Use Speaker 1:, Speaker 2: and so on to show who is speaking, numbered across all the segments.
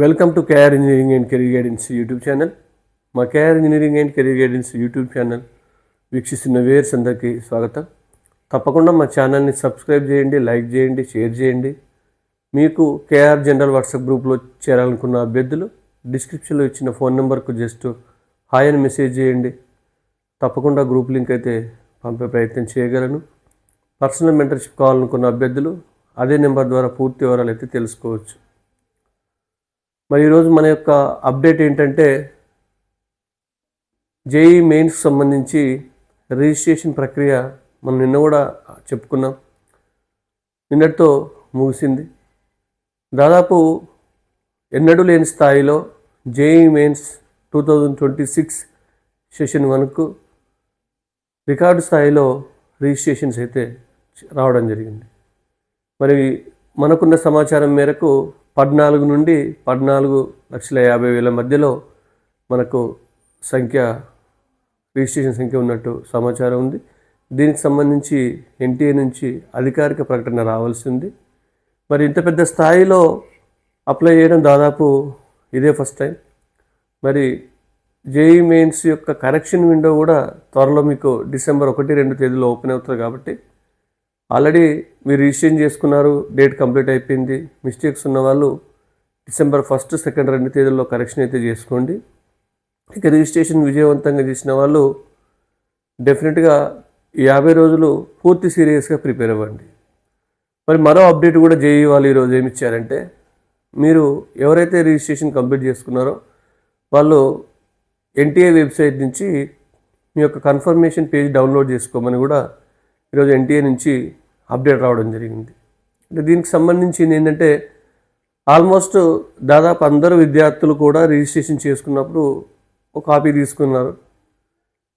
Speaker 1: Welcome to KR engineering and career guidance YouTube channel మా KR engineering and career guidance YouTube channel వీక్షిస్తున్న వేర్స్ అందరికీ స్వాగతం. తప్పకుండా మా ఛానల్ని సబ్స్క్రైబ్ చేయండి లైక్ చేయండి షేర్ చేయండి. మీకు కేఆర్ జనరల్ వాట్సాప్ గ్రూప్లో చేరాలనుకున్న అభ్యర్థులు డిస్క్రిప్షన్లో ఇచ్చిన ఫోన్ నెంబర్కు జస్ట్ హాయ్ అని మెసేజ్ చేయండి. తప్పకుండా గ్రూప్ లింక్ అయితే పంపే ప్రయత్నం చేయగలను. పర్సనల్ మెంటర్షిప్ కావాలనుకున్న అభ్యర్థులు అదే నెంబర్ ద్వారా పూర్తి వివరాలు అయితే తెలుసుకోవచ్చు. మరి ఈరోజు మన యొక్క అప్డేట్ ఏంటంటే జేఈ మెయిన్స్ సంబంధించి రిజిస్ట్రేషన్ ప్రక్రియ మనం నిన్న కూడా చెప్పుకున్నాం. నిన్నటితో ముగిసింది. దాదాపు ఎన్నడూ లేని స్థాయిలో JEE Mains two thousand twenty six session వన్కు record స్థాయిలో రిజిస్ట్రేషన్స్ అయితే రావడం జరిగింది. మరి మనకున్న సమాచారం మేరకు పద్నాలుగు నుండి పద్నాలుగు లక్షల యాభై వేల మధ్యలో మనకు సంఖ్య రిజిస్ట్రేషన్ సంఖ్య ఉన్నట్టు సమాచారం ఉంది. దీనికి సంబంధించి ఎన్టీఏ నుంచి అధికారిక ప్రకటన రావాల్సి ఉంది. మరి ఇంత పెద్ద స్థాయిలో అప్లై చేయడం దాదాపు ఇదే ఫస్ట్ టైం. మరి జేఈ మెయిన్స్ యొక్క కరెక్షన్ విండో కూడా త్వరలో మీకు డిసెంబర్ ఒకటి రెండు తేదీలో ఓపెన్ అవుతుంది కాబట్టి ఆల్రెడీ మీరు రిజిస్ట్రేషన్ చేసుకున్నారు డేట్ కంప్లీట్ అయిపోయింది. మిస్టేక్స్ ఉన్న వాళ్ళు డిసెంబర్ ఫస్ట్ సెకండ్ రెండు తేదీల్లో కరెక్షన్ అయితే చేసుకోండి. ఇక రిజిస్ట్రేషన్ విజయవంతంగా చేసిన వాళ్ళు డెఫినెట్గా యాభై రోజులు పూర్తి సీరియస్గా ప్రిపేర్ అవ్వండి. మరి మరో అప్డేట్ కూడా జేఈ వాళ్ళు ఈరోజు ఏమి ఇచ్చారంటే మీరు ఎవరైతే రిజిస్ట్రేషన్ కంప్లీట్ చేసుకున్నారో వాళ్ళు ఎన్టీఏ వెబ్సైట్ నుంచి మీ యొక్క కన్ఫర్మేషన్ పేజ్ డౌన్లోడ్ చేసుకోమని కూడా ఈరోజు ఎన్టీఏ నుంచి అప్డేట్ రావడం జరిగింది. అంటే దీనికి సంబంధించింది ఏంటంటే ఆల్మోస్ట్ దాదాపు అందరు విద్యార్థులు కూడా రిజిస్ట్రేషన్ చేసుకున్నప్పుడు ఒక కాపీ తీసుకున్నారు.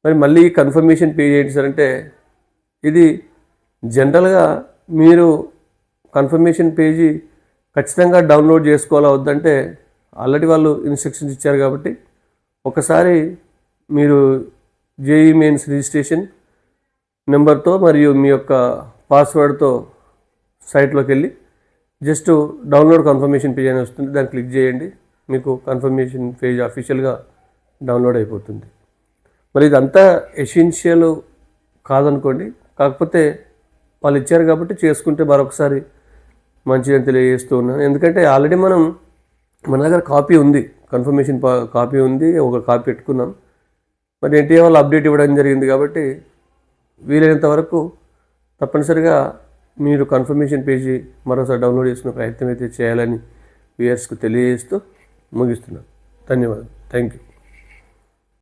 Speaker 1: మరి మళ్ళీ కన్ఫర్మేషన్ పే చేయండి సార్ అంటే ఇది జనరల్గా మీరు కన్ఫర్మేషన్ పేజీ ఖచ్చితంగా డౌన్లోడ్ చేసుకోవాలా వద్దంటే ఆల్రెడీ వాళ్ళు ఇన్స్ట్రక్షన్స్ ఇచ్చారు కాబట్టి ఒకసారి మీరు జేఈ మెయిన్స్ రిజిస్ట్రేషన్ నెంబర్తో మరియు మీ యొక్క పాస్వర్డ్తో సైట్లోకి వెళ్ళి జస్ట్ డౌన్లోడ్ కన్ఫర్మేషన్ పేజ్ అని వస్తుంది. దాన్ని క్లిక్ చేయండి. మీకు కన్ఫర్మేషన్ పేజ్ అఫీషియల్గా డౌన్లోడ్ అయిపోతుంది. మరి ఇదంతా ఎసెన్షియల్ కాదనుకోండి. కాకపోతే వాళ్ళు ఇచ్చారు కాబట్టి చేసుకుంటే మరొకసారి మంచిదని తెలియజేస్తూ ఉన్నాను. ఎందుకంటే ఆల్రెడీ మనం మన దగ్గర కాపీ ఉంది. కన్ఫర్మేషన్ కాపీ ఉంది. ఒక కాపీ పెట్టుకున్నాం. మరి ఎన్టీఏ వాళ్ళు అప్డేట్ ఇవ్వడం జరిగింది కాబట్టి వీలైనంత వరకు తప్పనిసరిగా మీరు కన్ఫర్మేషన్ పేజీ మరోసారి డౌన్లోడ్ చేసుకునే ప్రయత్నం అయితే చేయాలని వ్యూయర్స్కు తెలియజేస్తూ ముగిస్తున్నాను. ధన్యవాదాలు. Thank you